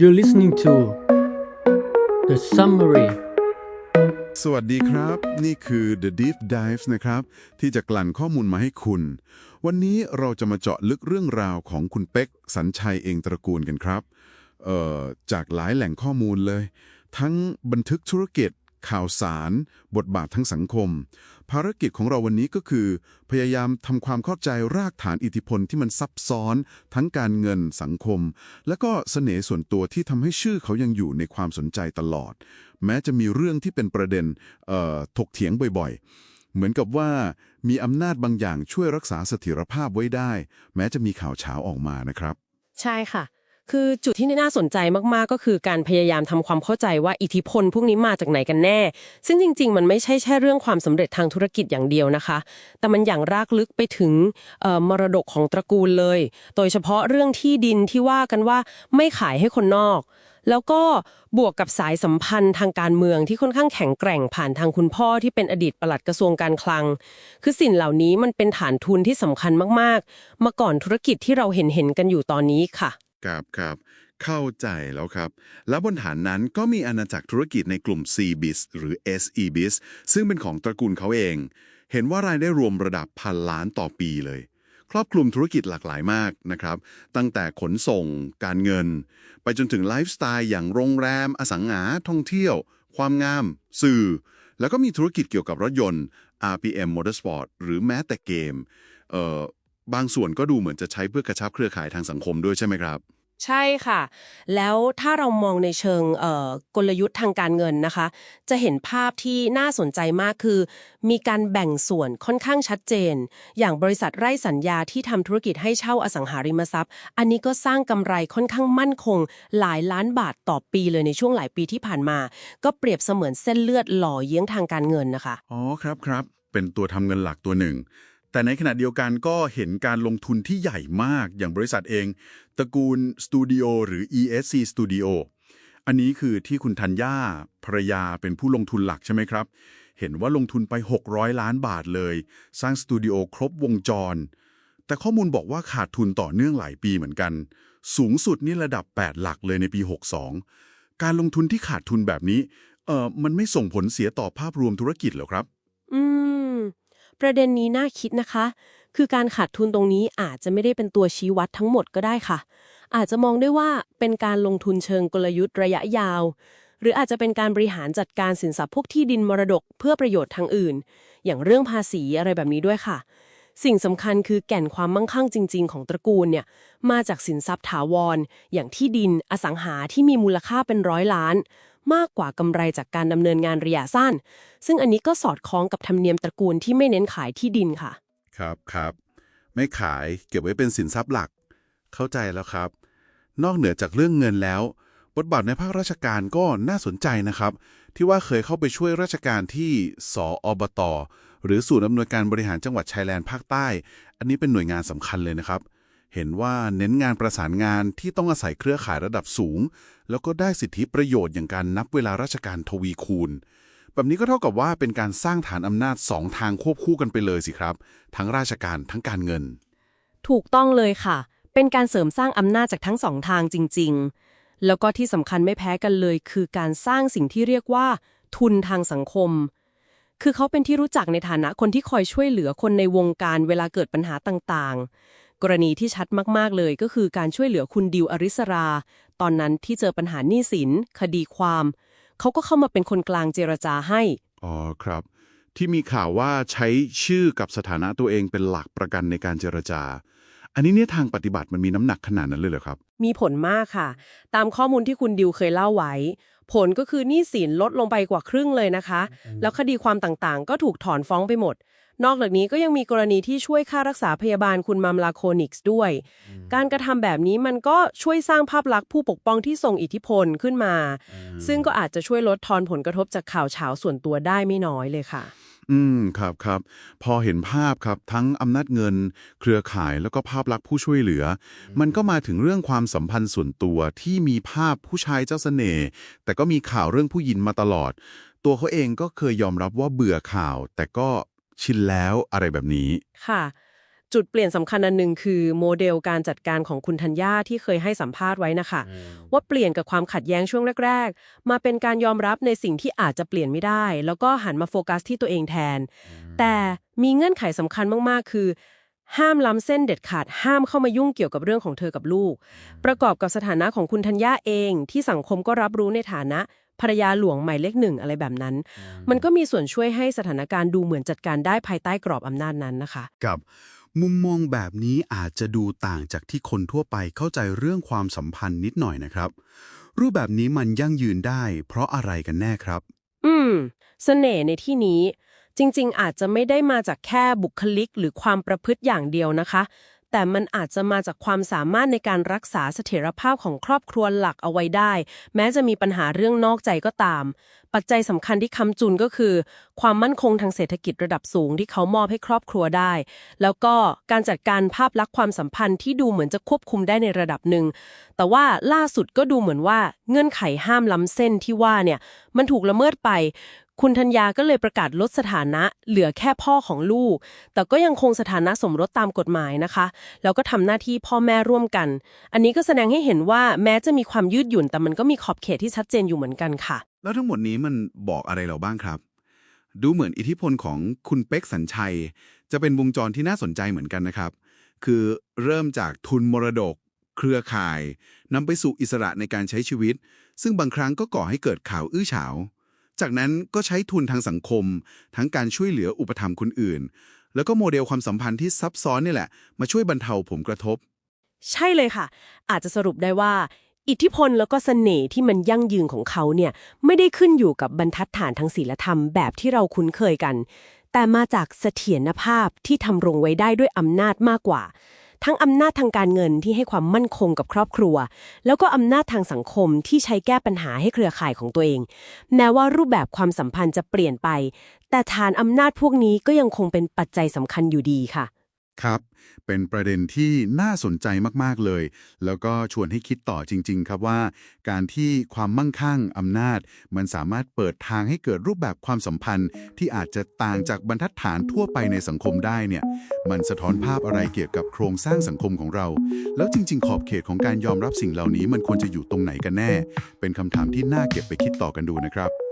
You're listening to The Summary สวัสดีครับ นี่คือ The Deep Dives นะครับ ที่จะกลั่นข้อมูลมาให้คุณ วันนี้เราจะมาเจาะลึกเรื่องราวของคุณเป็กสัญชัยเองตระกูลกันครับ เอ่อ จากหลายแหล่งข้อมูลเลย ทั้งบันทึกธุรกิจ ข่าวสาร บทบาททั้งสังคม ภารกิจของเราวันนี้ก็คือ พยายามทำความเข้าใจรากฐานอิทธิพลที่มันซับซ้อน ทั้งการเงินสังคม และก็เสน่ห์ส่วนตัวที่ทำให้ชื่อเขายังอยู่ในความสนใจตลอด แม้จะมีเรื่องที่เป็นประเด็นถกเถียงบ่อยๆ เหมือนกับว่ามีอำนาจบางอย่างช่วยรักษาเสถียรภาพไว้ได้ แม้จะมีข่าวเช้าออกมานะครับ ใช่ค่ะ คือจุดที่น่าสนใจมากๆ ก็คือการพยายามทำความเข้าใจว่าอิทธิพลพวกนี้มาจากไหนกันแน่ ซึ่งจริง ๆ มันไม่ใช่แค่เรื่องความสำเร็จทางธุรกิจอย่างเดียวนะคะ แต่มันอย่างรากลึกไปถึงมรดกของตระกูลเลย โดยเฉพาะเรื่องที่ดินที่ว่ากันว่าไม่ขายให้คนนอก แล้วก็บวกกับสายสัมพันธ์ทางการเมืองที่ค่อนข้างแข็งแกร่งผ่านทางคุณพ่อที่เป็นอดีตปลัดกระทรวงการคลัง คือสิ่งเหล่านี้มันเป็นฐานทุนที่สำคัญมากๆ มาก่อนธุรกิจที่เราเห็นเห็นๆกันอยู่ตอนนี้ค่ะ ครับครับเข้าใจแล้วครับ แล้วบนฐานนั้นก็มีอาณาจักรธุรกิจในกลุ่ม CBIS หรือ SEBIS ซึ่งเป็นของตระกูลเขาเอง เห็นว่ารายได้รวมระดับพันล้านต่อปีเลย ครอบคลุมธุรกิจหลากหลายมากนะครับ ตั้งแต่ขนส่ง การเงิน ไปจนถึงไลฟ์สไตล์อย่างโรงแรม อสังหา ท่องเที่ยว ความงาม สื่อ แล้วก็มีธุรกิจเกี่ยวกับรถยนต์ RPM Motorsport หรือแม้แต่เกมเอ่อ บางส่วนก็ดูเหมือนจะใช้เพื่อกระชับเครือข่ายทางสังคมด้วยใช่ไหมครับ ใช่ค่ะ แล้วถ้าเรามองในเชิงเอ่อกลยุทธ์ทางการเงินนะคะ จะเห็นภาพที่น่าสนใจมากคือ มีการแบ่งส่วนค่อนข้างชัดเจน อย่างบริษัทไร่สัญญาที่ทำธุรกิจให้เช่าอสังหาริมทรัพย์ อันนี้ก็สร้างกำไรค่อนข้างมั่นคง หลายล้านบาทต่อปีเลยในช่วงหลายปีที่ผ่านมา ก็เปรียบเสมือนเส้นเลือดหล่อเยื้องทางการเงินนะคะอ๋อครับครับเป็นตัวทำเงินหลักตัวหนึ่ง แต่ในขณะเดียวกันก็เห็นการลงทุนที่ใหญ่มากอย่างบริษัทเอง ตระกูลสตูดิโอหรือ ESC Studio อันนี้คือที่คุณธัญญาภรยาเป็นผู้ลงทุนหลักใช่ไหมครับ เห็นว่าลงทุนไป 600 ล้านบาทเลย สร้างสตูดิโอครบวงจร แต่ข้อมูลบอกว่าขาดทุนต่อเนื่องหลายปีเหมือนกัน สูงสุดนี่ระดับ 8 หลักเลยในปี 62 การลงทุนที่ขาดทุนแบบนี้เออมันไม่ส่งผลเสียต่อภาพรวมธุรกิจหรอครับ อืม ประเด็นนี้น่าคิดนะคะ คือการขาดทุนตรงนี้อาจจะไม่ได้เป็นตัวชี้วัดทั้งหมดก็ได้ค่ะ อาจจะมองได้ว่าเป็นการลงทุนเชิงกลยุทธ์ระยะยาว หรืออาจจะเป็นการบริหารจัดการสินทรัพย์พวกที่ดินมรดกเพื่อประโยชน์ทางอื่น อย่างเรื่องภาษีอะไรแบบนี้ด้วยค่ะสิ่งสำคัญคือแก่นความมั่งคั่งจริง ๆ ของตระกูลเนี่ยมาจากสินทรัพย์ถาวร อย่างที่ดินอสังหาที่มีมูลค่าเป็นร้อยล้าน มากกว่ากำไรจากการดำเนินงานระยะสั้น ซึ่งอันนี้ก็สอดคล้องกับธรรมเนียมตระกูลที่ไม่เน้นขายที่ดินค่ะ ครับครับไม่ขายเก็บไว้เป็นสินทรัพย์หลัก เข้าใจแล้วครับ นอกเหนือจากเรื่องเงินแล้ว บทบาทในภาคราชการก็น่าสนใจนะครับ ที่ว่าเคยเข้าไปช่วยราชการที่สออบตหรือศูนย์อำนวยการบริหารจังหวัดชายแดนภาคใต้ อันนี้เป็นหน่วยงานสำคัญเลยนะครับ เห็นว่าเน้นงานประสานงานที่ต้องอาศัยเครือข่ายระดับสูง แล้วก็ได้สิทธิประโยชน์อย่างการนับเวลาราชการทวีคูณ แบบนี้ก็เท่ากับว่าเป็นการสร้างฐานอำนาจสองทางควบคู่กันไปเลยสิครับ ทั้งราชการทั้งการเงิน ถูกต้องเลยค่ะ เป็นการเสริมสร้างอำนาจจากทั้งสองทางจริง ๆ แล้วก็ที่สำคัญไม่แพ้กันเลย คือการสร้างสิ่งที่เรียกว่า ทุนทางสังคมคือเขาเป็นที่รู้จักในฐานะคนที่คอยช่วยเหลือคนในวงการเวลาเกิดปัญหาต่างๆ กรณีที่ชัดมาก ๆ เลยก็คือการช่วยเหลือคุณดิวอริสรา ตอนนั้นที่เจอปัญหาหนี้สิน คดีความ เขาก็เข้ามาเป็นคนกลางเจรจาให้ อ๋อครับ ที่มีข่าวว่าใช้ชื่อกับสถานะตัวเองเป็นหลักประกันในการเจรจา อันนี้เนี่ยทางปฏิบัติมันมีน้ำหนักขนาดนั้นเลยเหรอครับ มีผลมากค่ะ ตามข้อมูลที่คุณดิวเคยเล่าไว้ ผลก็คือหนี้สินลดลงไปกว่าครึ่งเลยนะคะ แล้วคดีความต่างๆ ก็ถูกถอนฟ้องไปหมด นอกจากนี้ก็ยังมีกรณีที่ช่วยค่ารักษาพยาบาลคุณมัมลาโคนิกส์ด้วย การกระทำแบบนี้มันก็ช่วยสร้างภาพลักษณ์ผู้ปกป้องที่ทรงอิทธิพลขึ้นมา ซึ่งก็อาจจะช่วยลดทอนผลกระทบจากข่าวเฉาส่วนตัวได้ไม่น้อยเลยค่ะอืมครับครับพอเห็นภาพครับทั้งอำนาจเงิน เครือข่ายแล้วก็ภาพลักษณ์ผู้ช่วยเหลืออมันก็มาถึงเรื่องความสัมพันธ์ส่วนตัวที่มีภาพผู้ชายเจ้าเสน่ห์แต่ก็มีข่าวเรื่องผู้หญิงมาตลอด ตัวเขาเองก็เคยยอมรับว่าเบื่อข่าว แต่ก็ ชินแล้วอะไรแบบนี้ ค่ะ จุดเปลี่ยนสำคัญอันหนึ่งคือโมเดลการจัดการของคุณธัญญาที่เคยให้สัมภาษณ์ไว้นะคะ ว่าเปลี่ยนกับความขัดแย้งช่วงแรก ๆ มาเป็นการยอมรับในสิ่งที่อาจจะเปลี่ยนไม่ได้ แล้วก็หันมาโฟกัสที่ตัวเองแทน แต่มีเงื่อนไขสำคัญมากๆ คือ ห้ามล้ำเส้นเด็ดขาดห้ามเข้ามายุ่งเกี่ยวกับเรื่องของเธอกับลูก ประกอบกับสถานะของคุณธัญญาเอง ที่สังคมก็รับรู้ในฐานะ ภรรยาหลวงหมายเลขหนึ่งอะไรแบบนั้น มันก็มีส่วนช่วยให้สถานการณ์ดูเหมือนจัดการได้ภายใต้กรอบอำนาจนั้นนะคะกับมุมมองแบบนี้อาจจะดูต่างจากที่คนทั่วไปเข้าใจเรื่องความสัมพันธ์นิดหน่อยนะครับ รูปแบบนี้มันยั่งยืนได้ เพราะอะไรกันแน่ครับ อืมเสน่ห์ในที่นี้ จริง ๆ อาจจะไม่ได้มาจากแค่บุคลิกหรือความประพฤติอย่างเดียวนะคะ แต่มันอาจจะมาจากความสามารถในการรักษาเสถียรภาพของครอบครัวหลักเอาไว้ได้ แม้จะมีปัญหาเรื่องนอกใจก็ตาม ปัจจัยสำคัญที่คำจุนก็คือ ความมั่นคงทางเศรษฐกิจระดับสูงที่เขามอบให้ครอบครัวได้ แล้วก็การจัดการภาพลักษณ์ความสัมพันธ์ที่ดูเหมือนจะควบคุมได้ในระดับหนึ่งแต่ว่าล่าสุดก็ดูเหมือนว่าเงื่อนไขห้ามล้ำเส้นที่ว่าเนี่ยมันถูกละเมิดไป คุณธัญญาก็เลยประกาศลดสถานะ เหลือแค่พ่อของลูก แต่ก็ยังคงสถานะสมรสตามกฎหมายนะคะ แล้วก็ทำหน้าที่พ่อแม่ร่วมกัน อันนี้ก็แสดงให้เห็นว่าแม้จะมีความยืดหยุ่น แต่มันก็มีขอบเขตที่ชัดเจนอยู่เหมือนกันค่ะ แล้วทั้งหมดนี้มันบอกอะไรเราบ้างครับ ดูเหมือนอิทธิพลของคุณเป็กสัญชัย จะเป็นวงจรที่น่าสนใจเหมือนกันนะครับ คือเริ่มจากทุนมรดก เครือข่ายนำไปสู่อิสระในการใช้ชีวิต ซึ่งบางครั้งก็ก่อให้เกิดข่าวอื้อฉาว จากนั้นก็ใช้ทุนทางสังคม ทั้งการช่วยเหลืออุปถัมภ์คนอื่น แล้วก็โมเดลความสัมพันธ์ที่ซับซ้อนนี่แหละ มาช่วยบรรเทาผลกระทบ ใช่เลยค่ะ อาจจะสรุปได้ว่า อิทธิพลแล้วก็เสน่ห์ที่มันยั่งยืนของเขาเนี่ยไม่ได้ขึ้นอยู่กับบรรทัดฐานทางศีลธรรมแบบที่เราคุ้นเคยกัน แต่มาจากเสถียรภาพที่ทำรงไว้ได้ด้วยอำนาจมากกว่า ทั้งอำนาจทางการเงินที่ให้ความมั่นคงกับครอบครัว แล้วก็อำนาจทางสังคมที่ใช้แก้ปัญหาให้เครือข่ายของตัวเอง แม้ว่ารูปแบบความสัมพันธ์จะเปลี่ยนไป แต่ฐานอำนาจพวกนี้ก็ยังคงเป็นปัจจัยสำคัญอยู่ดีค่ะ ครับ เป็นประเด็นที่น่าสนใจมาก ๆ เลย แล้วก็ชวนให้คิดต่อจริง ๆ ครับว่า การที่ความมั่งคั่งอำนาจ มันสามารถเปิดทางให้เกิดรูปแบบความสัมพันธ์ ที่อาจจะต่างจากบรรทัดฐานทั่วไปในสังคมได้เนี่ย มันสะท้อนภาพอะไรเกี่ยวกับโครงสร้างสังคมของเรา แล้วจริง ๆ ขอบเขตของการยอมรับสิ่งเหล่านี้มันควรจะอยู่ตรงไหนกันแน่ เป็นคำถามที่น่าเก็บไปคิดต่อกันดูนะครับ